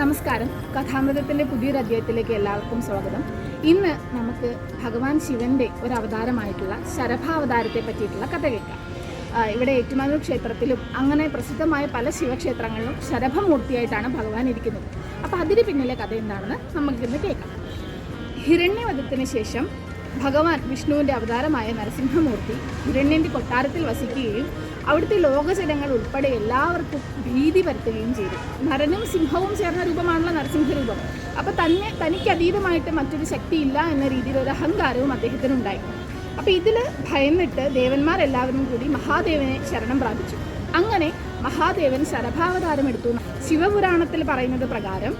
നമസ്കാരം. കഥാമൃതത്തിന്റെ പുതിയൊരു അധ്യായത്തിലേക്ക് എല്ലാവർക്കും സ്വാഗതം. ഇന്ന് നമുക്ക് ഭഗവാൻ ശിവന്റെ ഒരു അവതാരമായിട്ടുള്ള ശരഭാവതാരത്തെ പറ്റിയിട്ടുള്ള കഥ കേൾക്കാം. ഇവിടെ ഏറ്റുമാനൂർ ക്ഷേത്രത്തിലും അങ്ങനെ പ്രസിദ്ധമായ പല ശിവക്ഷേത്രങ്ങളിലും ശരഭമൂർത്തിയായിട്ടാണ് ഭഗവാൻ ഇരിക്കുന്നത്. അപ്പോൾ അതിന് പിന്നിലെ കഥ എന്താണെന്ന് നമുക്കിന്ന് കേൾക്കാം. ഹിരണ്യവധത്തിന് ശേഷം ഭഗവാൻ വിഷ്ണുവിന്റെ അവതാരമായ നരസിംഹമൂർത്തി ഹിരണ്യന്റെ കൊട്ടാരത്തിൽ വസിക്കുകയും അവിടുത്തെ ലോകജനങ്ങൾ ഉൾപ്പെടെ എല്ലാവർക്കും ഭീതി പരത്തുകയും ചെയ്തു. നരനും സിംഹവും ചേർന്ന രൂപമാണല്ലോ നരസിംഹരൂപം. അപ്പം അപ്പോൾ തന്നെ തനിക്ക് അതീതമായിട്ട് മറ്റൊരു ശക്തിയില്ല എന്ന രീതിയിൽ ഒരു അഹങ്കാരവും അദ്ദേഹത്തിനുണ്ടായി. അപ്പോൾ ഇതിൽ ഭയന്നിട്ട് ദേവന്മാരെല്ലാവരും കൂടി മഹാദേവനെ ശരണം പ്രാപിച്ചു. അങ്ങനെ മഹാദേവൻ ശരഭാവതാരം എടുത്തു. ശിവപുരാണത്തിൽ പറയുന്നത് പ്രകാരം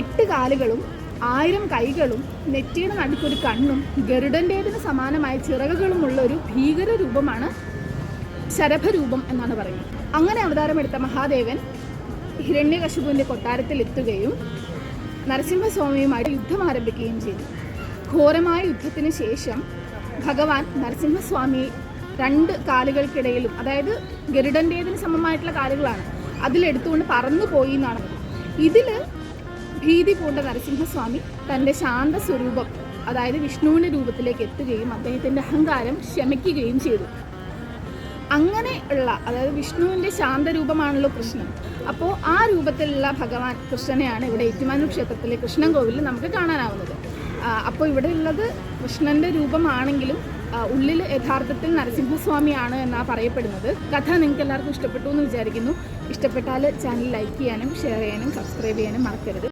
എട്ട് കാലുകളും ആയിരം കൈകളും നെറ്റിയുടെ നടുക്കൊരു കണ്ണും ഗരുഡന്റേതിന് സമാനമായ ചിറകുകളുമുള്ള ഒരു ഭീകര രൂപമാണ് ശരഭരൂപം എന്നാണ് പറയുന്നത്. അങ്ങനെ അവതാരമെടുത്ത മഹാദേവൻ ഹിരണ്യകശുപുവിന്റെ കൊട്ടാരത്തിൽ എത്തുകയും നരസിംഹസ്വാമിയുമായിട്ട് യുദ്ധം ആരംഭിക്കുകയും ചെയ്തു. ഘോരമായ യുദ്ധത്തിന് ശേഷം ഭഗവാൻ നരസിംഹസ്വാമി രണ്ട് കാലുകൾക്കിടയിലും അതായത് ഗരുഡന്റേതിന് സമമായിട്ടുള്ള കാലുകളാണ് അതിലെടുത്തുകൊണ്ട് പറന്നു പോയി എന്നാണ്. ഇതിൽ ഭീതി പൂണ്ട നരസിംഹസ്വാമി തന്റെ ശാന്ത സ്വരൂപം അതായത് വിഷ്ണുവിന്റെ രൂപത്തിലേക്ക് എത്തുകയും അദ്ദേഹത്തിന്റെ അഹങ്കാരം ശമിക്കുകയും ചെയ്തു. അങ്ങനെ ഉള്ള അതായത് വിഷ്ണുവിന്റെ ശാന്തരൂപമാണല്ലോ കൃഷ്ണൻ. അപ്പോൾ ആ രൂപത്തിലുള്ള ഭഗവാൻ കൃഷ്ണനെയാണ് ഇവിടെ ഏറ്റുമാനൂർ ക്ഷേത്രത്തിലെ കൃഷ്ണൻ കോവിലിൽ നമുക്ക് കാണാനാവുന്നത്. അപ്പോൾ ഇവിടെ ഉള്ളത് കൃഷ്ണന്റെ രൂപമാണെങ്കിലും ഉള്ളിൽ യഥാർത്ഥത്തിൽ നരസിംഹസ്വാമിയാണ് എന്നാണ് പറയപ്പെടുന്നത്. കഥ നിങ്ങൾക്ക് എല്ലാവർക്കും ഇഷ്ടപ്പെട്ടു എന്ന് വിചാരിക്കുന്നു. ഇഷ്ടപ്പെട്ടാൽ ചാനൽ ലൈക്ക് ചെയ്യാനും ഷെയർ ചെയ്യാനും സബ്സ്ക്രൈബ് ചെയ്യാനും മറക്കരുത്.